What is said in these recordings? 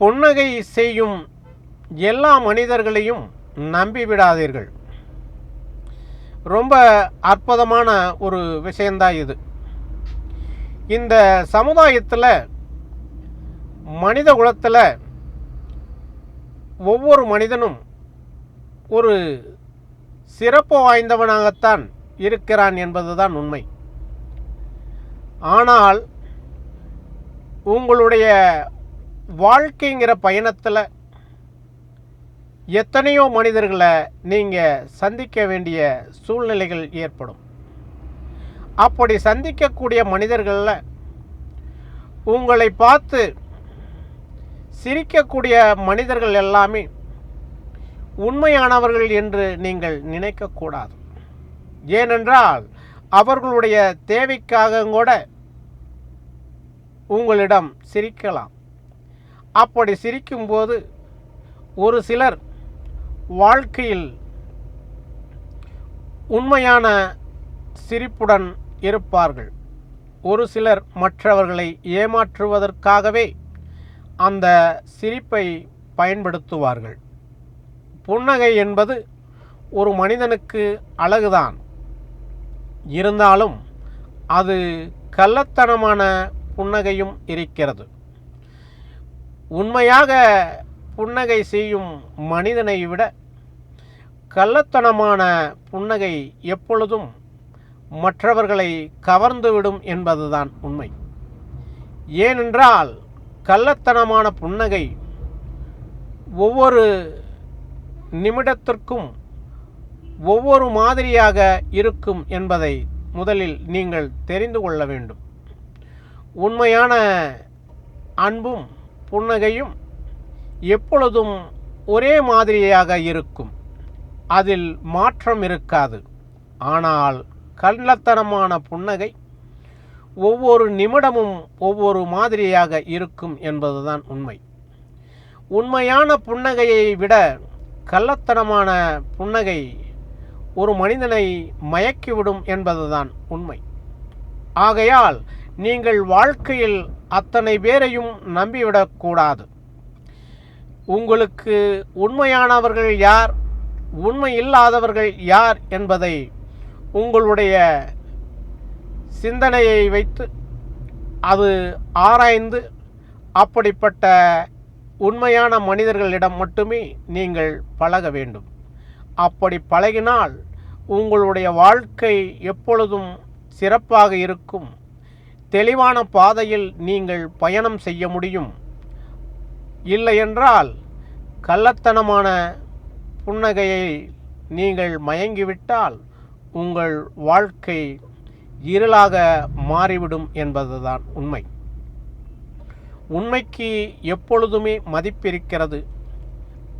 புன்னகை செய்யும் எல்லா மனிதர்களையும் நம்பிவிடாதீர்கள். ரொம்ப அற்புதமான ஒரு விஷயந்தான் இது. இந்த சமுதாயத்தில் மனித குலத்தில் ஒவ்வொரு மனிதனும் ஒரு சிறப்பு வாய்ந்தவனாகத்தான் இருக்கிறான் என்பதுதான் உண்மை. ஆனால் உங்களுடைய வாழ்க்கைங்கிற பயணத்தில் எத்தனையோ மனிதர்களை நீங்கள் சந்திக்க வேண்டிய சூழ்நிலைகள் ஏற்படும். அப்படி சந்திக்கக்கூடிய மனிதர்களில் உங்களை பார்த்து சிரிக்கக்கூடிய மனிதர்கள் எல்லாமே உண்மையானவர்கள் என்று நீங்கள் நினைக்கக்கூடாது. ஏனென்றால் அவர்களுடைய தேவைக்காக கூட உங்களிடம் சிரிக்கலாம். அப்படி சிரிக்கும்போது ஒரு சிலர் வாழ்க்கையில் உண்மையான சிரிப்புடன் இருப்பார்கள். ஒரு சிலர் மற்றவர்களை ஏமாற்றுவதற்காகவே அந்த சிரிப்பை பயன்படுத்துவார்கள். புன்னகை என்பது ஒரு மனிதனுக்கு அழகுதான். இருந்தாலும் அது கள்ளத்தனமான புன்னகையும் இருக்கிறது. உண்மையாக புன்னகை செய்யும் மனிதனை விட கள்ளத்தனமான புன்னகை எப்பொழுதும் மற்றவர்களை கவர்ந்துவிடும் என்பதுதான் உண்மை. ஏனென்றால் கள்ளத்தனமான புன்னகை ஒவ்வொரு நிமிடத்திற்கும் ஒவ்வொரு மாதிரியாக இருக்கும் என்பதை முதலில் நீங்கள் தெரிந்து கொள்ள வேண்டும். உண்மையான அன்பும் புன்னகையும் எப்பொழுதும் ஒரே மாதிரியாக இருக்கும். அதில் மாற்றம் இருக்காது. ஆனால் கள்ளத்தனமான புன்னகை ஒவ்வொரு நிமிடமும் ஒவ்வொரு மாதிரியாக இருக்கும் என்பதுதான் உண்மை. உண்மையான புன்னகையை விட கள்ளத்தனமான புன்னகை ஒரு மனிதனை மயக்கிவிடும் என்பதுதான் உண்மை. ஆகையால் நீங்கள் வாழ்க்கையில் அத்தனை பேரையும் நம்பிவிடக்கூடாது உங்களுக்கு உண்மையானவர்கள் யார்? உண்மை இல்லாதவர்கள் யார் என்பதை உங்களுடைய சிந்தனையை வைத்து அது ஆராய்ந்து அப்படிப்பட்ட உண்மையான மனிதர்களிடம் மட்டுமே நீங்கள் பழக வேண்டும். அப்படி பழகினால் உங்களுடைய வாழ்க்கை எப்பொழுதும் சிறப்பாக இருக்கும். தெளிவான பாதையில் நீங்கள் பயணம் செய்ய முடியும். இல்லையென்றால் கள்ளத்தனமான புன்னகையை நீங்கள் மயங்கிவிட்டால் உங்கள் வாழ்க்கை இருளாக மாறிவிடும் என்பதுதான் உண்மை. உண்மைக்கு எப்பொழுதுமே மதிப்பிருக்கிறது.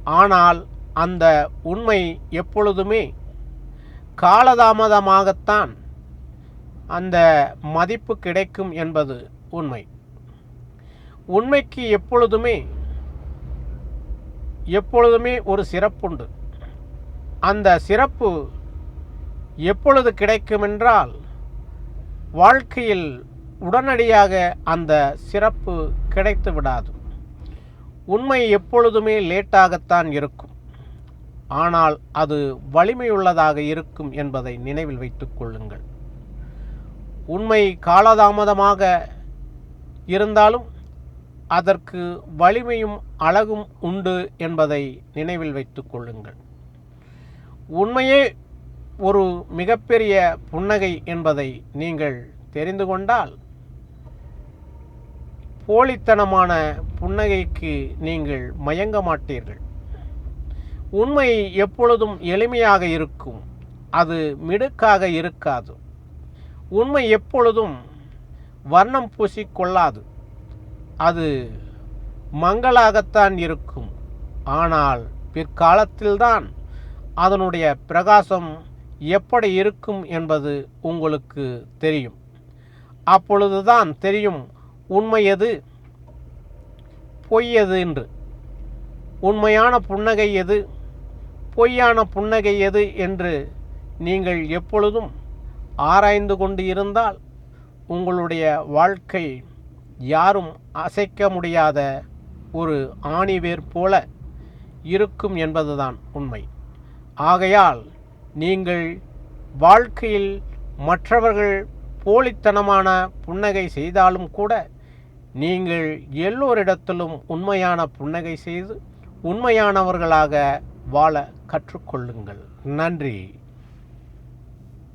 ஆனால் அந்த உண்மை எப்பொழுதுமே காலதாமதமாகத்தான் அந்த மதிப்பு கிடைக்கும் என்பது உண்மை. உண்மைக்கு எப்பொழுதுமே எப்பொழுதுமே ஒரு சிறப்புண்டு. அந்த சிறப்பு எப்பொழுது கிடைக்கும் என்றால் வாழ்க்கையில் உடனடியாக அந்த சிறப்பு கிடைத்து விடாது. உண்மை எப்பொழுதுமே லேட்டாகத்தான் இருக்கும். ஆனால் அது வலிமையுள்ளதாக இருக்கும் என்பதை நினைவில் வைத்துக் கொள்ளுங்கள். உண்மை காலதாமதமாக இருந்தாலும் அதற்கு வலிமையும் அழகும் உண்டு என்பதை நினைவில் வைத்து கொள்ளுங்கள். உண்மையே ஒரு மிகப்பெரிய புன்னகை என்பதை நீங்கள் தெரிந்து கொண்டால் போலித்தனமான புன்னகைக்கு நீங்கள் மயங்க மாட்டீர்கள். உண்மை எப்பொழுதும் எளிமையாக இருக்கும். அது மிடுக்காக இருக்காது. உண்மை எப்பொழுதும் வர்ணம் பூசி கொள்ளாது அது மங்களாகத்தான் இருக்கும். ஆனால் பிற்காலத்தில்தான் அதனுடைய பிரகாசம் எப்படி இருக்கும் என்பது உங்களுக்கு தெரியும். அப்பொழுதுதான் தெரியும் உண்மை எது பொய் எது என்று. உண்மையான புன்னகை எது பொய்யான புன்னகை எது என்று நீங்கள் எப்பொழுதும் ஆராய்ந்து கொண்டு இருந்தால் உங்களுடைய வாழ்க்கை யாரும் அசைக்க முடியாத ஒரு ஆணிவேர் போல இருக்கும் என்பதுதான் உண்மை. ஆகையால் நீங்கள் வாழ்க்கையில் மற்றவர்கள் போலித்தனமான புன்னகை செய்தாலும் கூட நீங்கள் எல்லோரிடத்திலும் உண்மையான புன்னகை செய்து உண்மையானவர்களாக வாழ கற்றுக்கொள்ளுங்கள். நன்றி.